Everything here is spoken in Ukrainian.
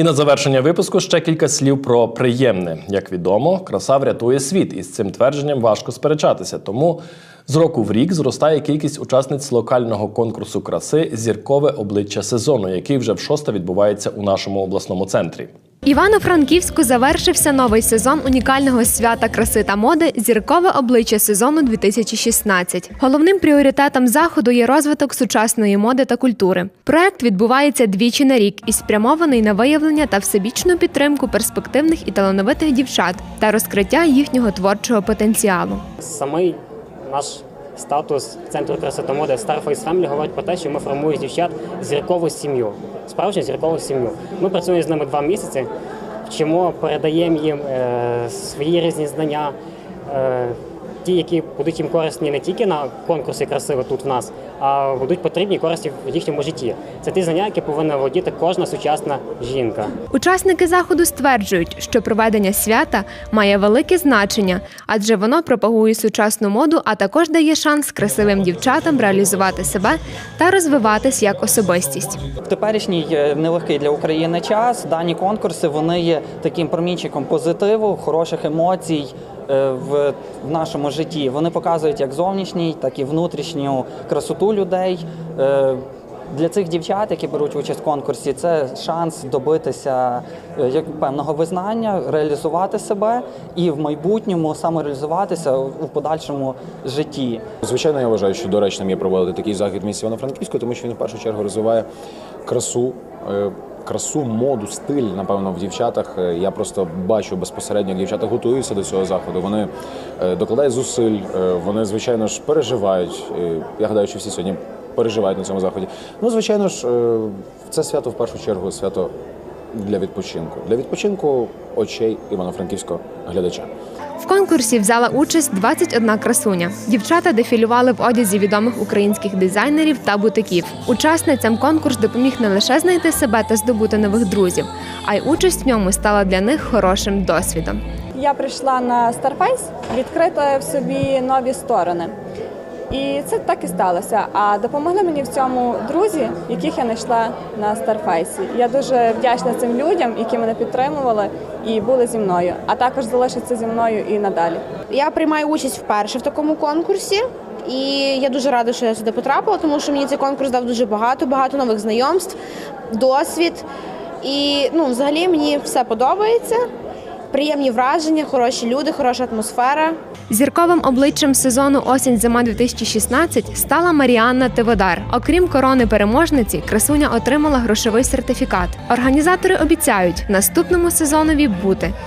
І на завершення випуску ще кілька слів про приємне. Як відомо, краса врятує світ, і з цим твердженням важко сперечатися. Тому з року в рік зростає кількість учасниць локального конкурсу краси Зіркове обличчя сезону, який вже в шосте відбувається у нашому обласному центрі. Івано-Франківську завершився новий сезон унікального свята краси та моди Зіркове обличчя сезону 2016. Головним пріоритетом заходу є розвиток сучасної моди та культури. Проект відбувається двічі на рік і спрямований на виявлення та всебічну підтримку перспективних і талановитих дівчат та розкриття їхнього творчого потенціалу. Самий наш статус центру красоти моди Starface Family говорить про те, що ми формуємо дівчат зіркову сім'ю, справжню зіркову сім'ю. Ми працюємо з ними два місяці, вчимо, передаємо їм е, свої різні знання. Е, Ті, які будуть їм корисні не тільки на конкурсі краси тут в нас, а будуть потрібні і корисні в їхньому житті. Це ті знання, які повинна володіти кожна сучасна жінка. Учасники заходу стверджують, що проведення свята має велике значення, адже воно пропагує сучасну моду, а також дає шанс красивим дівчатам реалізувати себе та розвиватись як особистість. В теперішній е, нелегкий для України час дані конкурси вони є таким промінчиком позитиву, хороших емоцій в, в нашому житті. Вони показують як зовнішній, так і внутрішню красоту людей. Е, Для цих дівчат, які беруть участь в конкурсі, це шанс добитися е, як певного визнання, реалізувати себе і в майбутньому самореалізуватися у подальшому житті. Звичайно, я вважаю, що доречним є проводити такий захід в місті Івано-Франківську, тому що він в першу чергу розвиває красу. Красу, моду, стиль, напевно, в дівчатах. Е, Я просто бачу безпосередньо, як дівчата готуються до цього заходу. Вони е, докладають зусиль, е, вони, звичайно ж, переживають. Я гадаю, що всі сьогодні переживають на цьому заході. Ну, звичайно ж, це свято в першу чергу свято для відпочинку. Для відпочинку очей івано-франківського глядача. В конкурсі взяла участь 21 красуня. Дівчата дефілювали в одязі відомих українських дизайнерів та бутиків. Учасницям конкурс допоміг не лише знайти себе та здобути нових друзів, а й участь в ньому стала для них хорошим досвідом. Я прийшла на Starface відкрити в собі нові сторони. І це так і сталося. А допомогли мені в цьому друзі, яких я знайшла на Старфейсі. Я дуже вдячна цим людям, які мене підтримували і були зі мною, а також залишаться зі мною і надалі. Я приймаю участь вперше в такому конкурсі. І я дуже рада, що я сюди потрапила, тому що мені цей конкурс дав дуже багато, багато нових знайомств, досвід. І ну, взагалі мені все подобається. Приємні враження, хороші люди, хороша атмосфера. Зірковим обличчям сезону осінь-зима 2016 стала Маріанна Тиводар. Окрім корони переможниці, красуня отримала грошовий сертифікат. Організатори обіцяють наступному сезонові бути